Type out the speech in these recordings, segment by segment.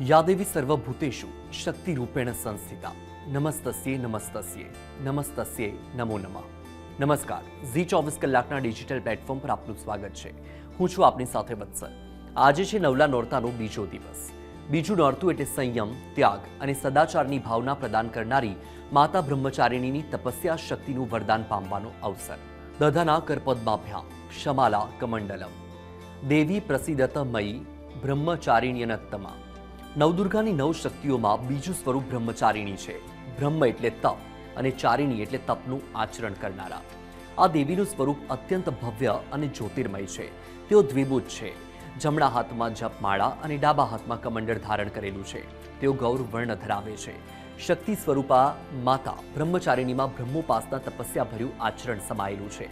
યા સર્વભૂતેશુ શક્તિ શક્તિરૂપેણ સંસ્થિતા નમસ્તસ્યે નમસ્તસ્યે નમસ્તસ્યે નમો નમઃ નમસ્કાર ઝી ચોવીસ કલાકના ડિજિટલ પ્લેટફોર્મ પર આપનું સ્વાગત છે હું છું આપની સાથે વત્સલ આજે છે નવલા નોરતાનો બીજો દિવસ બીજું નોરતું એટલે સંયમ ત્યાગ અને સદાચારની ભાવના પ્રદાન કરનારી માતા બ્રહ્મચારિણીની તપસ્યા શક્તિનું વરદાન પામવાનો અવસર દધના કરપદમાભ્યા ક્ષમાલા કમંડલમ દેવી પ્રસિદ્ધત મયી બ્રહ્મચારિણ્યનત્તમા નવદુર્ગાની નવ શક્તિઓમાં બીજું સ્વરૂપ બ્રહ્મચારિણી છે. બ્રહ્મ એટલે તપ અને ચારિણી એટલે તપનું આચરણ કરનારા. આ દેવીનું સ્વરૂપ અત્યંત ભવ્ય અને જ્યોતિર્મય છે. તેઓ દ્વિભુજ છે. જમણા હાથમાં જપમાળા અને ડાબા હાથમાં કમંડળ ધારણ કરેલું છે. તેઓ ગૌર વર્ણ ધરાવે છે. શક્તિ સ્વરૂપા માતા બ્રહ્મચારિણીમાં બ્રહ્મોપાસના તપસ્યાભર્યું આચરણ સમાયેલું છે.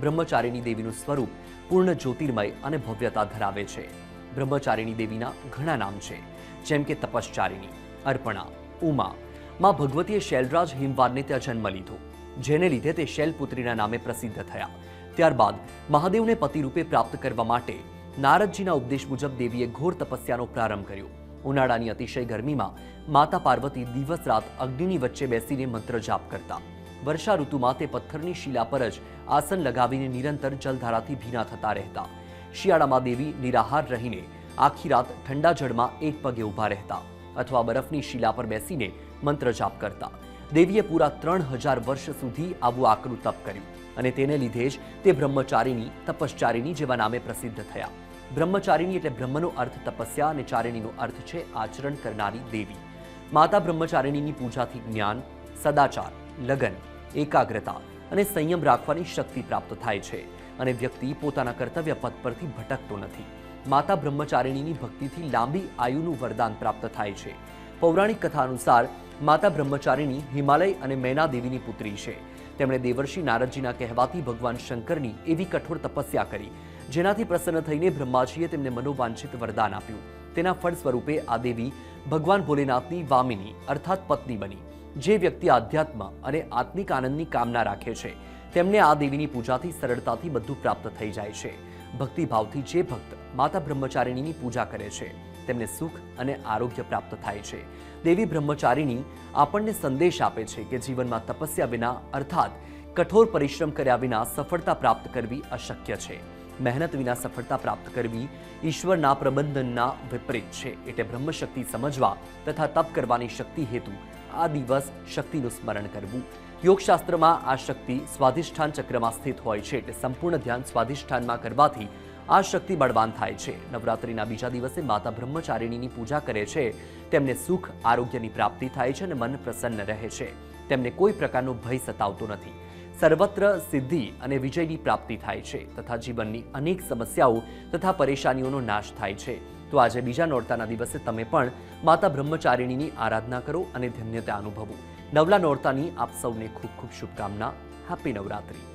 બ્રહ્મચારિણી દેવીનું સ્વરૂપ પૂર્ણ જ્યોતિર્મય અને ભવ્યતા ધરાવે છે. બ્રહ્મચારિણી દેવીના ઘણા નામ છે, જેમ કે તપશ્ચારિણી, અર્પણા, ઉમા. માં ભગવતીએ શૈલરાજ હિમવાનને ત્યાં જન્મ લીધો, જેને લીધે તે શૈલપુત્રીના નામે પ્રસિદ્ધ થયા. ત્યારબાદ મહાદેવને પતિરૂપે પ્રાપ્ત કરવા માટે નારદજીના ઉપદેશ મુજબ દેવીએ ઘોર તપસ્યાનો પ્રારંભ કર્યો. ઉનાળાની અતિશય ગરમીમાં માતા પાર્વતી દિવસ રાત અગ્નિની વચ્ચે બેસીને મંત્ર જાપ કરતા. વર્ષા ઋતુમાં તે પથ્થરની શિલા પર જ આસન લગાવીને નિરંતર જલધારાથી ભીના થતા રહેતા. શિયાળામાં દેવી નિરાહાર રહીને આખી રાત ઠંડા જળમાં એક પગે ઊભા રહેતા અથવા બરફની શિલા પર બેસીને મંત્ર જાપ કરતા. દેવીએ પૂરા ત્રણ હજાર વર્ષ સુધી આવું આકરું તપ કર્યું અને તેને લીધે જ તે બ્રહ્મચારીની, તપશ્ચારીની જેવા નામે પ્રસિદ્ધ થયા. બ્રહ્મચારીની એટલે બ્રહ્મનો અર્થ તપસ્યા અને ચારિણીનો અર્થ છે આચરણ કરનારી દેવી. માતા બ્રહ્મચારિણીની પૂજાથી જ્ઞાન, સદાચાર, લગન, એકાગ્રતા અને સંયમ રાખવાની શક્તિ પ્રાપ્ત થાય છે. અને વ્યક્તિ પોતાના કર્તવ્ય પથ પરથી ભટકતો નથી. માતા બ્રહ્મચારિણીની ભક્તિથી લાંબી આયુનું વરદાન પ્રાપ્ત થાય છે. પૌરાણિક કથા અનુસાર, માતા બ્રહ્મચારિણી હિમાલય અને મૈનાદેવીની પુત્રી છે. તેમણે દેવર્ષિ નારદજીના કહેવાથી ભગવાન શંકરની એવી કઠોર તપસ્યા કરી, જેનાથી પ્રસન્ન થઈને બ્રહ્માજીએ તેમને મનોવાંછિત વરદાન આપ્યું. તેના ફળ સ્વરૂપે આ દેવી ભગવાન ભોલેનાથની વામિની, અર્થાત પત્ની બની. જે વ્યક્તિ આધ્યાત્મ અને આત્મિક આનંદની કામના રાખે છે, તેમને આ દેવીની પૂજાથી સરળતાથી બધું પ્રાપ્ત થઈ જાય છે. ભક્તિભાવથી જે ભક્ત માતા બ્રહ્મચારિણીની પૂજા કરે છે, તેમને સુખ અને આરોગ્ય પ્રાપ્ત થાય છે. દેવી બ્રહ્મચારિણી આપણને સંદેશ આપે છે કે જીવનમાં તપસ્યા વિના, અર્થાત કઠોર પરિશ્રમ કર્યા વિના સફળતા પ્રાપ્ત કરવી અશક્ય છે. મહેનત વિના સફળતા પ્રાપ્ત કરવી ઈશ્વરના પ્રબંધનના વિપરીત છે. એટલે બ્રહ્મશક્તિ સમજવા તથા તપ કરવાની શક્તિ હેતુ આ દિવસ શક્તિનું સ્મરણ કરવું. યોગશાસ્ત્રમાં આ શક્તિ સ્વાધિષ્ઠાન ચક્રમાં સ્થિત હોય છે. એટલે સંપૂર્ણ ધ્યાન સ્વાધિષ્ઠાનમાં કરવાથી આ શક્તિ બળવાન થાય છે. નવરાત્રિના બીજા દિવસે માતા બ્રહ્મચારિણીની પૂજા કરે છે. તેમને સુખ, આરોગ્યની પ્રાપ્તિ થાય છે અને મન પ્રસન્ન રહે છે. તેમને કોઈ પ્રકારનો ભય સતાવતો નથી. સર્વત્ર સિદ્ધિ અને વિજયની પ્રાપ્તિ થાય છે તથા જીવનની અનેક સમસ્યાઓ તથા પરેશાનીઓનો નાશ થાય છે. તો આજે બીજા નોરતાના દિવસે તમે પણ માતા બ્રહ્મચારિણીની આરાધના કરો અને ધન્યતા અનુભવો. નવલા નોરતાની આપ સૌને ખૂબ ખૂબ શુભકામના. હેપી નવરાત્રી